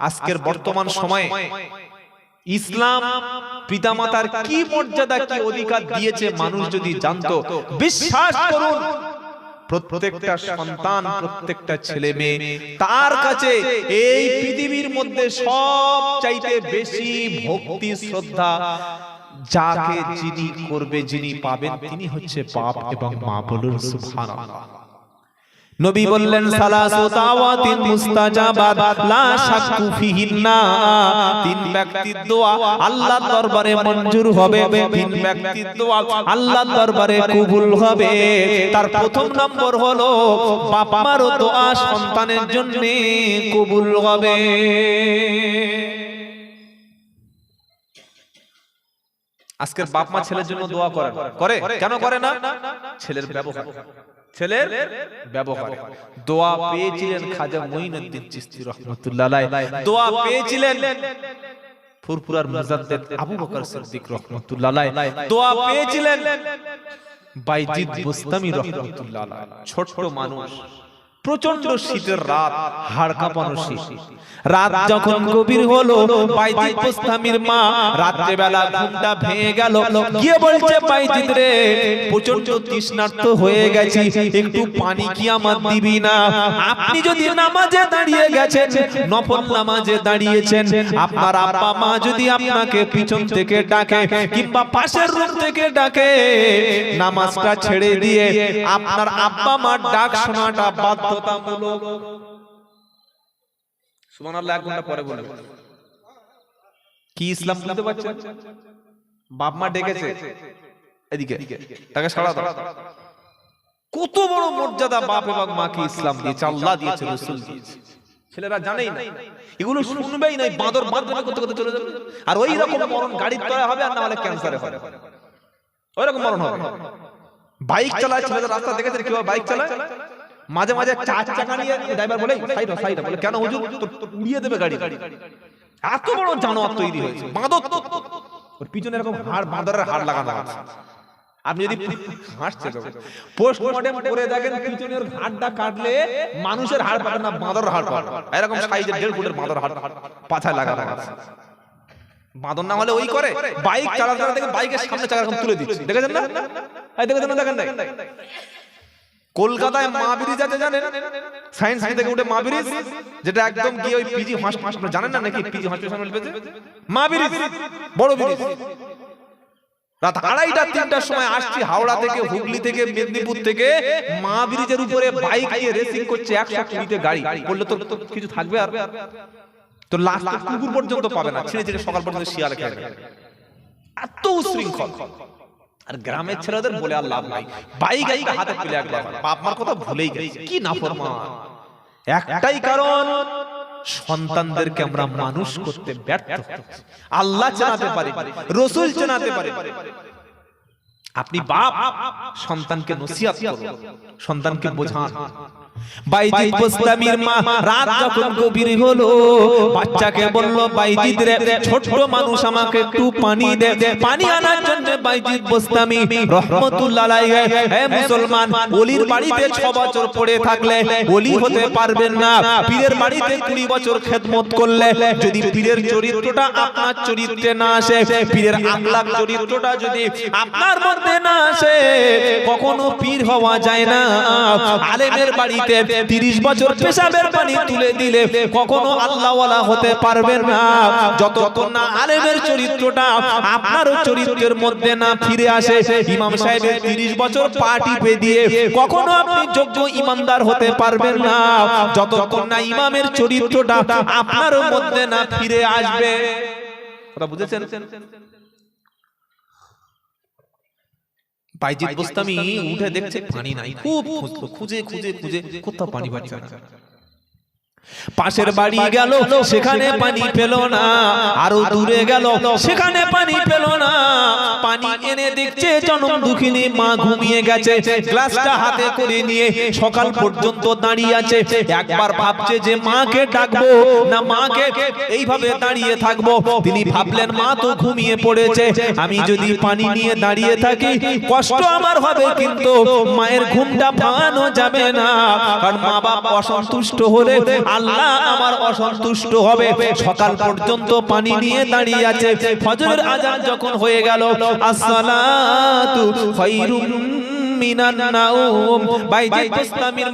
আজকের বর্তমান সময়ে ইসলাম পিতামাতার কি মর্যাদা কি অধিকার দিয়েছে মানুষ যদি জানতো? বিশ্বাস করুন। প্রত্যেকটা সন্তান প্রত্যেকটা ছেলে মেয়ে তার কাছে এই পৃথিবীর মধ্যে সব চাইতে বেশি ভক্তি শ্রদ্ধা যাকে যিনি করবে যিনি পাবেন তিনি হচ্ছে বাপ এবং মা বলুন সুবহানাল্লাহ। নবী বললেন সালাসু দাওয়াতিন মুস্তাজাবাত লা শাক্কু ফিহিন্না। তিন ব্যক্তির দোয়া আল্লাহর দরবারে মঞ্জুর হবে। তিন ব্যক্তির দোয়া আল্লাহর দরবারে কবুল হবে। তার প্রথম নম্বর হলো বাপ মারও দোয়া সন্তানের জন্য কবুল হবে। আজকের বাপ মা ছেলের জন্য দোয়া করে করে? কেন করে না? ছেলের ব্যবহার। ছেলের ব্যবহার। দোয়া পেয়েছিলেন খাজা মঈনুদ্দিন চিস্তি রহমতুল্লাহ দোয়া পেয়েছিলেন ফুরফুরার মুজাদ্দেদ আবু বকর সিদ্দিক রহমতুল্লাহ দোয়া পেয়েছিলেন বাইজিদ বুস্তামি রহমতুল্লাহ ছোট ছোট মানুষ। প্রচণ্ড শীতের রাত হাড় কাঁপানো শীত। রাত যখন গভীর হলো বাইজিদ বুস্তামির মা রাত্রে বেলা ঘুমটা ভেঙে গেল। গিয়ে বলছে বাইজিদ রে প্রচণ্ড তৃষ্ণার্ত হয়ে গেছি। একটু পানি কি আমার দিবি না? আপনি যদি নামাজে দাঁড়িয়ে গেছেন নফল নামাজে দাঁড়িয়েছেন। আপনার আব্বা মা যদি আপনাকে পিছন থেকে ডাকে কিংবা পাশের রুম থেকে ডাকে নামাজটা ছেড়ে দিয়ে আপনার আব্বা মার ডাক শোনাটা বাধ্যতামূলক। এক ঘণ্টা পরে কি ইসলাম বুঝতে পারছেন? বাপ মা ডেকেছে। এদিকে, তাকে সাড়া দাও। কত বড় মর্যাদা বাপ এবং মাকে ইসলাম দিয়েছে, আল্লাহ দিয়েছে, রসুল দিয়েছে। ছেলেরা জানেই না। এগুলো শুনবেই নাই বাঁদর বাঁদর করতে করতে চলে যাবে। আর ওই রকম মরণ গাড়ির তলায় হবে, আর না হলে ক্যান্সারে হবে। ওই রকম মরণ হবে। বাইক চালায় ছেলেদের রাস্তা দেখেছেন কীভাবে বাইক চালায়? মাঝে মাঝে চার চাকা নিয়ে ড্রাইভার বলে সাইড সাইড। বলে কেন হুজুর তোর উড়িয়ে দেবে গাড়ি এত বড় জানোয়ার তৈরি হয়েছে। বাঁদর ওর পিছনে এরকম হাড় বাঁদরের হাড় লাগানো আছে। আপনি যদি হাসছে পোস্টমর্টেম করে দেখেন পিছনের হাড়টা কাটলে মানুষের হাড় পাবেন না বাঁদর হাড় পাবেন এরকম সাইজের দেড় ফুটের বাঁদর হাড় পাছায় লাগানো আছে। বাঁদর না হলে ওই করে। বাইক চালাতে চালাতে বাইকের সামনে চাকা তুলে দিচ্ছে। দেখেছেন না? দেখেছেন না? দেখেন না কলকাতায় মা ব্রিজ আছে জানেন? সায়েন্স থেকে উঠে মা ব্রিজ? যেটা একদম গিয়ে ওই পিজি হসপিটাল জানেন না নাকি? পিজি হসপিটাল পেয়েছে মা ব্রিজ। বড় ব্রিজ। রাত আড়াইটা তিনটার সময় আসছি হাওড়া থেকে হুগলি থেকে মেদিনীপুর থেকে। মা ব্রিজের উপরে বাইক দিয়ে রেসিং করছে একশো কুড়িতে গাড়ি। বললে তো কিছু থাকবে আর? তো লাস্ট কুকুর পর্যন্ত পাবে না। ছিঁড়ে ছিঁড়ে সকাল পর্যন্ত শিয়াল এত উশৃঙ্খল। আর গ্রামের ছেলেদের বলে আর লাভ নাই। বাইক গাই হাতে পেলে একবার বাপ মার কথা ভুলেই গেছে। কি না একটাই কারণ সন্তানদেরকে আমরা মানুষ করতে ব্যর্থ। আল্লাহ চেনাতে পারি রসুল চেনাতে পারি। আপনি বাপ সন্তানকে নসিহত করুন সন্তানকে বোঝান। বাইজিদ গোস্তামির মা রাত যখন গভীর হলো বাচ্চাকে বলল বাইজিদ রে ছোট মানুষ আমাকে একটু পানি দে পানি আনার জন্য বাইজিদ গোস্তামি রহমতুল্লাহ হে মুসলমান ওলির বাড়িতে 6 বছর পড়ে থাকলে ওলি হতে পারবেন না। পীরের বাড়িতে 20 বছর খেদমত করলে যদি পীরের চরিত্রটা আপনার চরিত্রে না আসে পীরের আখলাক চরিত্রটা যদি আপনার মধ্যে না আসে কখনো পীর হওয়া যায় না আলেমের বাড়িতে 30 বছর পেশাবের পানি তুলে দিলে কখনো আল্লাহওয়ালা হতে পারবেন না। যতক্ষণ না আলেমের চরিত্রটা আপনার চরিত্রের মধ্যে না ফিরে আসে, ইমাম সাহেবের 30 বছর পা টিপে দিয়ে কখনো আপনি যোগ্য ইমানদার হতে পারবেন না। যতক্ষণ না ইমামের চরিত্রটা আপনার মধ্যে না ফিরে আসবে। কথা বুঝেছেন? বাইজিৎ বোস্তামি উঠে দেখছে পানি নাই খুব খুঁজলো খুঁজে খুঁজে খুঁজে কোথাও পানি পাচ্ছে না পাশের বাড়ি গেল সেখানে পানি পেল না আরও দূরে গেল সেখানে পানি পেল না। পানি এনে দেখছে জনম দুঃখিনী মা ঘুমিয়ে গেছে গ্লাসটা হাতে করে নিয়ে সকাল পর্যন্ত দাঁড়িয়ে আছে। একবার ভাবছে যে মাকে ডাকবো না মাকে এইভাবে দাঁড়িয়ে থাকব। তিনি ভাবলেন মা তো ঘুমিয়ে পড়েছে আমি যদি পানি নিয়ে দাঁড়িয়ে থাকি কষ্ট আমার হবে কিন্তু মায়ের ঘুমটা ভাঙানো যাবে না। কারণ মা বাবা অসন্তুষ্ট হলে আল্লাহ আমার অসন্তুষ্ট হবে। সকাল পর্যন্ত পানি নিয়ে দাঁড়িয়ে আছে। ফজরের আজান যখন হয়ে গেল আসসালাতু খায়রুম মিনান নাউম।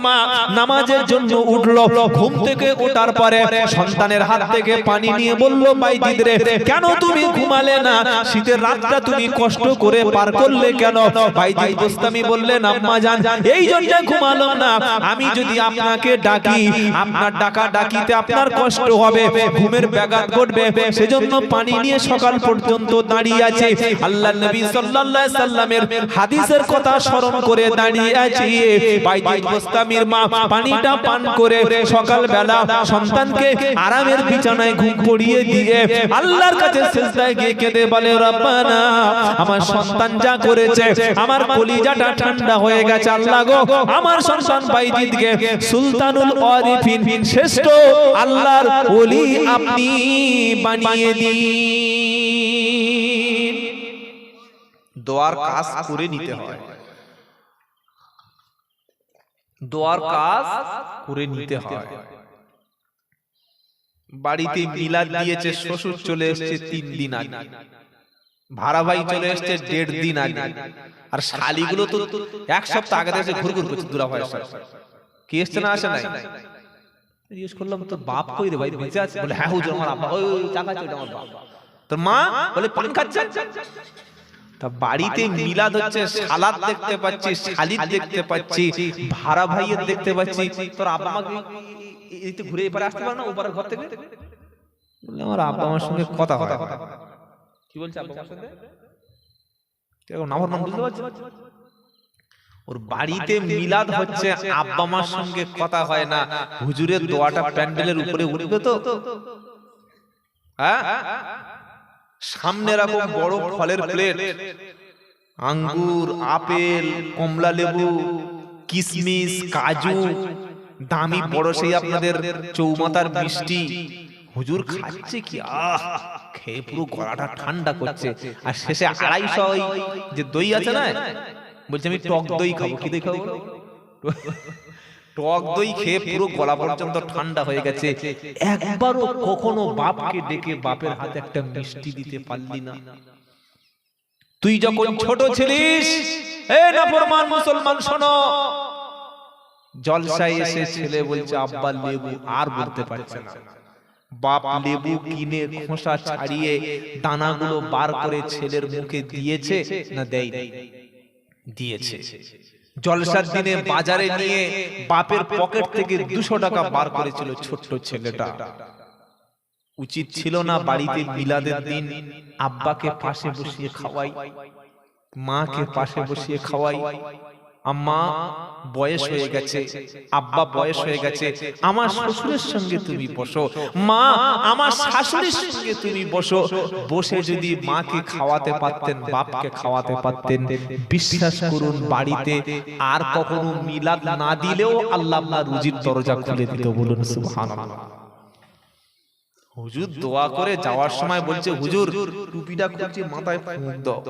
মা নামাজের জন্য উঠল, ঘুম থেকে ওঠার পরে সন্তানের হাত থেকে পানি নিয়ে বলল, বাইজিদ রে, কেন তুমি ঘুমালে না? শীতের রাতটা তুমি কষ্ট করে পার করলে কেন? বললেন, আম্মা জান, এই জন্য ঘুমালাম না। আমি যদি আপনাকে ডাকি, আপনার ডাকা ডাকিতে আপনার কষ্ট হবে, ঘুমের ব্যাঘাত ঘটবে। সেজন্য পানি নিয়ে সকাল পর্যন্ত দাঁড়িয়ে আছে। আল্লাহ নবী সাল্লাল্লাহু আলাইহি সাল্লামের হাদিসের কথা স্মরণ করে দাঁড়িয়ে আছি। বাইজিদ গোস্তামির মা পানিটা পান করে সকাল বেলা সন্তানকে আরামের বিছানায় ঘুম পড়িয়ে দিয়ে আল্লাহর কাছে সিজদায় গিয়ে কেঁদে বলে, রব্বানা, আমার সন্তান যা করেছে, আমার কলিজাটা ঠান্ডা হয়ে গেছে, আল্লাহ গো, আমার সন্তান বাইজিদকে সুলতানুল আরিফিন শ্রেষ্ঠ আল্লাহর ওলি আপনি বানিয়ে দিন। দোয়ার কাজ করে নিতে হয়। দোয়ার কাজ করে নিতে হয়। বাড়িতে মিলাদ দিয়েছে শ্বশুর চলে এসেছে তিন দিন আগে ভাড়া ভাই চলে এসেছে দেড় দিন আগে আর শালিগুলো তো এক সপ্তাহ আগে থেকে ঘুর ঘুর করছে দুলা ভাই কি এসছে না আসে নাই? জিজ্ঞেস করলাম তোর বাপ কই রে ভাই? বেঁচে আছে? বলে হ্যাঁ হুজুর আমার আব্বা। ওই টাকা চাই আমার বাপ। তোর মা? বলে পান খাচ্ছে? তা বাড়িতে মিলাদ হচ্ছে সালাদ দেখতে পাচ্ছি শালিদ দেখতে পাচ্ছি ভাড়া ভাইয়ের দেখতে পাচ্ছি। তোর আব্বা আমাকে ঘুরে এপারে আসতে পারে না ওপারের ঘর থেকে? আমার আব্বা আমার সঙ্গে কথা হয়। কি বলছে আব্বা আমার সঙ্গে? কেমন আমার নাম বুঝতে পারছি ওর বাড়িতে মিলাদ হচ্ছে আব্বা মার সঙ্গে কথা হয় না। হুজুরের দোয়াটা প্যান্ডেলের উপরে উঠবে তো? হ্যাঁ? সামনে রাখো বড় ফলের প্লেট। আঙ্গুর আপেল কমলা লেবু কিশমিশ কাজু দামি বড় সেই আপনাদের চৌমাতার মিষ্টি। হুজুর খাচ্ছে কি? আহ খেয়ে পুরো গলাটা ঠান্ডা করছে। আর শেষে আড়াইশো ওই যে দই আছে না? বলছে আমি টক দই খাব কি দই খাব? টক দই খেয়ে পুরো গলা পর্যন্ত ঠান্ডা হয়ে গেছে। একবারও কখনো বাপকে ডেকে বাপের হাতে একটা মিষ্টি দিতে পারলি না। তুই যখন ছোট ছিলিস এ নাফরমান মুসলমান শোনো। জলসায় এসে ছেলে বলছে আব্বা লেবু আর বলতে পারছে না। বাপ লেবু কিনে খোসা ছাড়িয়ে দানাগুলো বার করে ছেলের মুখে দিয়েছে না দেয় দিয়েছে। জলসার দিনে বাজারে নিয়ে বাপের পকেট থেকে দুশো টাকা বার করেছিল ছোট্ট ছেলেটা। উচিত ছিল না বাড়িতে মিলাদের দিন আব্বাকে পাশে বসিয়ে খাওয়াই মাকে পাশে বসিয়ে খাওয়াই। আম্মা, বয়স হয়ে গেছে। আব্বা, বয়স হয়ে গেছে। আমার শ্বশুরের সঙ্গে তুমি বসো। মা, আমার শাশুড়ির সঙ্গে তুমি বসো। বসে যদি মাকে খাওয়াতে পারতেন, বাপকে খাওয়াতে পারতেন, বিশ্বাস করুন, বাড়িতে আর কখনো মিলাদ না দিলেও আল্লাহ আপনার রুজির দরজা খুলে দিত। বলুন, সুবহানাল্লাহ। হুজুর দোয়া করে যাওয়ার সময় বলছে, হুজুর, টুপিটা খুলছে, মাথায় ফুঁক দাও।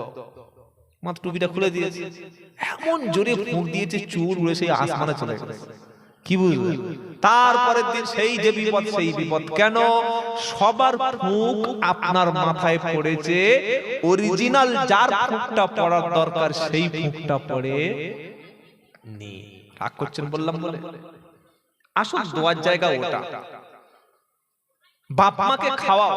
মাত্র টুপিটা খুলে দিয়েছে। এমন জোরে ফুঁক দিয়েছে চুল উড়ে সেই আসমানে চলে গেছে। কি বুঝলে? তারপরের দিন সেই যে বিপদ, সেই বিপদ। কেন? সবার ফুঁক আপনার মাথায় পড়েছে। অরিজিনাল যার ফুঁকটা পড়ার দরকার, সেই ফুঁকটা পড়ে নি রাগ করছেন বললাম বলে। আসল দোয়ার জায়গা ওটা। বাপ মাকে খাওয়াও।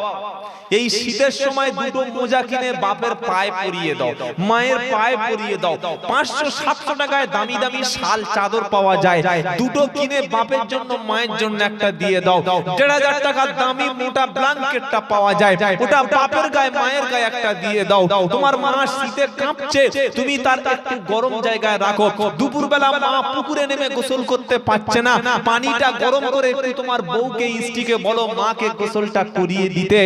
এই শীতের সময় দুটো মোজা কিনে বাপের পায়ে পরিয়ে দাও। মায়ের পায়ে পরিয়ে দাও। পাঁচশো সাতশো টাকায় দামি দামি শাল চাদর পাওয়া যায়। দুটো কিনে বাপের জন্য মায়ের জন্য একটা দিয়ে দাও। দেড় হাজার টাকা দামি মোটা ব্ল্যাঙ্কেটটা পাওয়া যায়। ওটা বাপের গায়ে মায়ের গায়ে একটা দিয়ে দাও। তোমার মা শীতে কাঁপছে। তুমি তার একটু গরম জায়গায় রাখো। দুপুরবেলা মা পুকুরে নেমে গোসল করতে পারছে না পানিটা গরম করে একটু তোমার বউকে স্ত্রীকে বলো মাকে গোসলটা করিয়ে দিতে।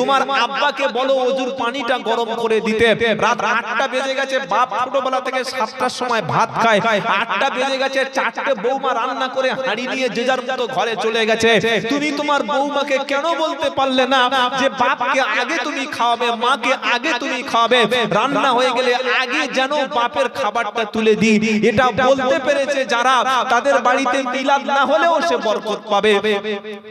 তোমার আব্বাকে বলো অজুর পানিটা গরম করে দিতে। রাত আটটা বেজে গেছে বাপ ছোটবেলা থেকে সাতটার সময় ভাত খায়। আটটা বেজে গেছে চারটে বৌমা রান্না করে হাঁড়ি নিয়ে যে যার মতো ঘরে চলে গেছে। তুমি তোমার বৌমাকে কেন বলতে পারলে না যে বাপকে আগে তুমি খাওয়াবে মাকে আগে তুমি খাওয়াবে। রান্না হয়ে গেলে আগে যেন বাপের খাবারটা তুলে দিই। এটা বলতে পেরেছে যারা তাদের বাড়িতে মিলাদ না হলেও সে বরকত পাবে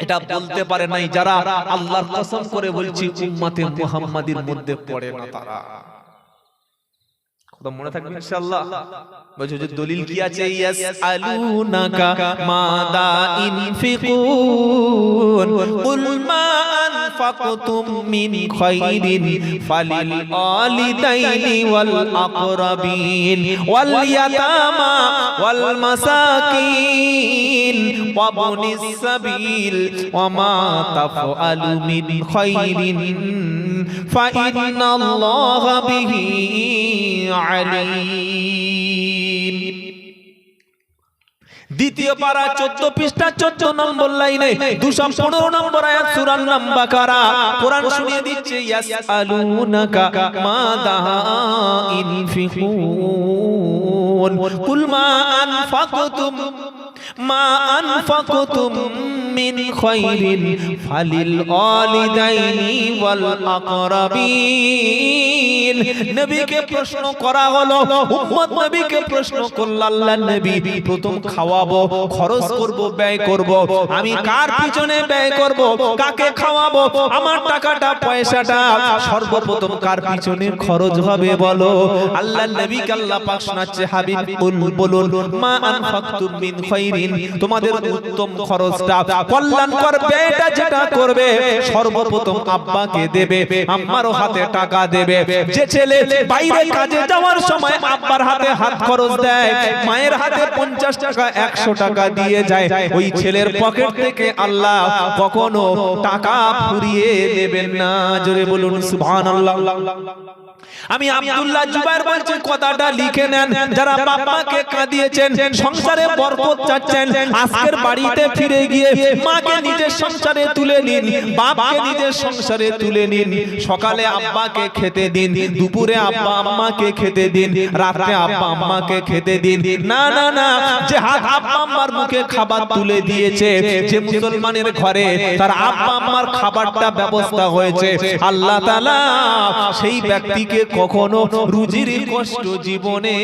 এটা বলতে পারে নাই যারা আল্লাহর কসম করে বলছি উম্মতে মুহাম্মাদির মধ্যে পড়ে না তারা। কথা মনে থাকবে ইনশাআল্লাহ। বলছে যে দলিল কি আছে? ইয়াসআলুনাকা মাদা ইনফিকুন কুল মা আনফাকতুম মিন খাইরিন ফালিল ওয়ালিদাইনি ওয়াল আকরাবিন ওয়াল ইয়াতামা ওয়াল মাসাকিন ওয়া বুনিস সাবিল ওয়া মা তাফআলু মিন খাইরিন فإن الله به عليم দ্বিতীয় পারা চোদ্দ পৃষ্ঠা চোদ্দ নম্বর লাইনে দুশো পনেরো নম্বর আয়াত সুরান নাম্বা কারা কোরআন শুনিয়ে দিচ্ছে ইয়াসআলুনাকা মাদা ইনফিকুন কুল মা আনফাকতুম খরচ করব, ব্যয় করব, আমি কার পিছনে ব্যয় করব, কাকে খাওয়াবো, আমার টাকাটা, পয়সাটা, সর্বপ্রথম কার পিছনে খরচ হবে বলো। আল্লাহ নবী আল্লাহ পাক শোনাচ্ছে বলুন, মা আনফাকতুম মিন খাইরিন। তোমাদের উত্তম খরচটা কল্যাণকর ব্যয়টা যেটা করবে সর্বপ্রথম আব্বাকে দেবে আম্মারও হাতে টাকা দেবে। যে ছেলে বাইরে কাজে যাওয়ার সময় আব্বার হাতে হাত খরচ দেয় মায়ের হাতে পঞ্চাশ টাকা একশো টাকা দিয়ে যায়। ওই ছেলের পকেট থেকে আল্লাহ কখনো টাকা ফুরিয়ে দেবেন না। জোরে বলুন সুবহান আমি আব্দুল্লাহ জুবাইর বলছি কথাটা লিখে নেন। যারা বাবাকে কাঁদিয়েছেন, সংসারে বরকত চাচ্ছেন, আজকের বাড়িতে ফিরে গিয়ে মাকে নিজের সংসারে তুলে নিন, বাপকে নিজের সংসারে তুলে নিন, সকালে আব্বাকে খেতে দিন, দুপুরে আব্বা আম্মাকে খেতে দিন, রাতে আব্বা আম্মাকে খেতে দিন। না না না, যে হাত আব্বা আম্মার মুখে খাবার তুলে দিয়েছে, যে মুসলমানের ঘরে তার আব্বা আম্মার খাবারটা ব্যবস্থা হয়েছে, আল্লাহ তাআলা সেই ব্যক্তিকে কখনো রুজির কষ্ট জীবনে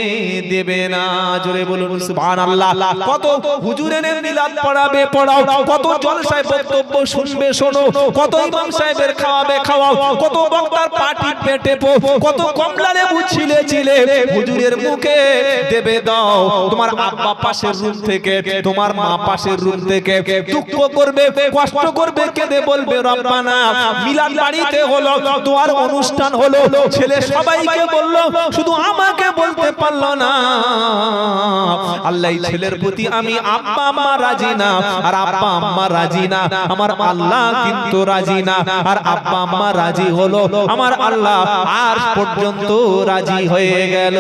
দেবে না। জোরে বলুন, সুবহানাল্লাহ। কত হুজুরের মিলাদ পড়াবে, পড়াও। কত জলসায় বক্তব্য শুনবে, শোনো। কত ইমাম সাহেবের খাওয়াবে, খাওয়াও। কত বক্তার পার্টি পেটে পো। কত কমলা লেবু ছিলে হুজুরের মুখে দেবে দাও। তোমার আব্বা পাশের রুম থেকে, তোমার মা পাশের রুম থেকে দুঃখ করবে, কষ্ট করবে, কেঁদে বলবে, রব্বানা, মিলাদ বাড়িতে হলো, দোয়ার অনুষ্ঠান হলো, ছেলে সবাইকে বলল, শুধু আমাকে বলতে পারল না। আল্লাহ ছেলের প্রতি আমি আব্বা আম্মা রাজি না, আর আব্বা আম্মা রাজি না। আমার আল্লাহ কিন্তু রাজি না, আর আব্বা আম্মা রাজি হলো। আমার আল্লাহ আর পর্যন্ত রাজি হয়ে গেল।